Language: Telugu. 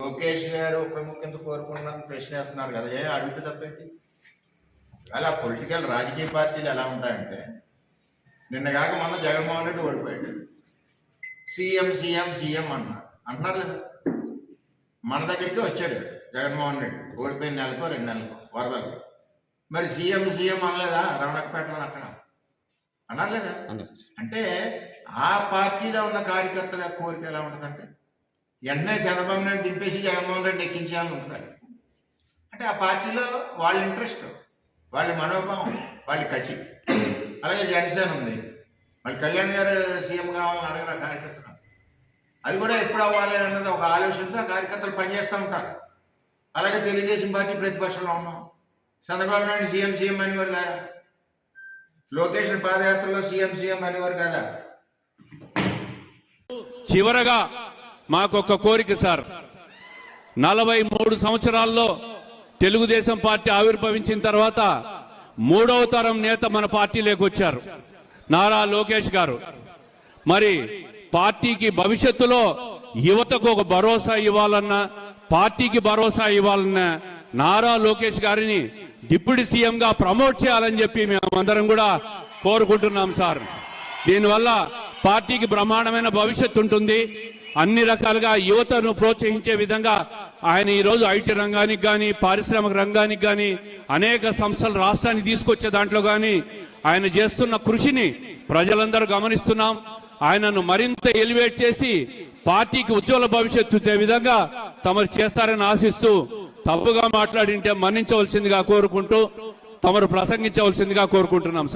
లోకేష్ గారు ఉప ముఖ్యమంత్రి కోరుకున్నాను ప్రశ్న వేస్తున్నారు కదా ఏ అడిగితే తప్పేంటి అలా పొలిటికల్ రాజకీయ పార్టీలు ఎలా ఉంటాయంటే నిన్న కాక మొన్న జగన్మోహన్ రెడ్డి ఓడిపోయాడు. సీఎం సీఎం సీఎం అన్నారు. అంటున్నారు లేదా మన దగ్గరికి వచ్చాడు జగన్మోహన్ రెడ్డి. ఓడిపోయిన నెలకో రెండు నెలకో వరదలకి. మరి సీఎం సీఎం అనలేదా? రమణకపేటలో అక్కడ. అన్నారు లేదా అంటే ఆ పార్టీలో ఉన్న కార్యకర్తల కోరిక ఎలా ఉంటుందంటే వెంటనే చంద్రబాబు నాయుడు దింపేసి జగన్మోహన్ రెడ్డి ఎక్కించాలని ఉంటుంది అంటే ఆ పార్టీలో వాళ్ళ ఇంట్రెస్ట్ వాళ్ళ మనోభావం వాళ్ళ కసి. అలాగే జనసేన ఉంది. మళ్ళీ కళ్యాణ్ గారు సీఎం కావాలని అడగరా కార్యకర్తలు. అది కూడా ఎప్పుడు అవ్వాలి అన్నది ఒక ఆలోచనతో కార్యకర్తలు పనిచేస్తూ ఉంటారు. అలాగే తెలుగుదేశం పార్టీ ప్రతిపక్షంలో ఉన్నాం. చంద్రబాబు నాయుడు సీఎం సీఎం అనేవారు కదా? లోకేష్ పాదయాత్రలో సీఎం సీఎం అనేవారు కదా? చివరగా మాకొక కోరిక సార్. నలభై మూడు సంవత్సరాల్లో తెలుగుదేశం పార్టీ ఆవిర్భవించిన తర్వాత మూడవ తరం నేత మన పార్టీలోకి వచ్చారు. నారా లోకేష్ గారు. మరి పార్టీకి భవిష్యత్తులో యువతకు ఒక భరోసా ఇవ్వాలన్నా పార్టీకి భరోసా ఇవ్వాలన్నా నారా లోకేష్ గారిని డిప్యూటీ సీఎం గా ప్రమోట్ చేయాలని చెప్పి మేమందరం కూడా కోరుకుంటున్నాం సార్. దీనివల్ల పార్టీకి బ్రహ్మాండమైన భవిష్యత్తు ఉంటుంది. అన్ని రకాలుగా యువతను ప్రోత్సహించే విధంగా ఆయన ఈ రోజు ఐటీ రంగానికి కానీ పారిశ్రామిక రంగానికి కానీ అనేక సంస్థలు రాష్ట్రానికి తీసుకొచ్చే దాంట్లో కానీ ఆయన చేస్తున్న కృషిని ప్రజలందరూ గమనిస్తున్నాం. ఆయనను మరింత ఎలివేట్ చేసి పార్టీకి ఉజ్వల భవిష్యత్తు విధంగా తమరు చేస్తారని ఆశిస్తూ తప్పుగా మాట్లాడింటే మన్నించవలసిందిగా కోరుకుంటూ తమరు ప్రసంగించవలసిందిగా కోరుకుంటున్నాం సార్.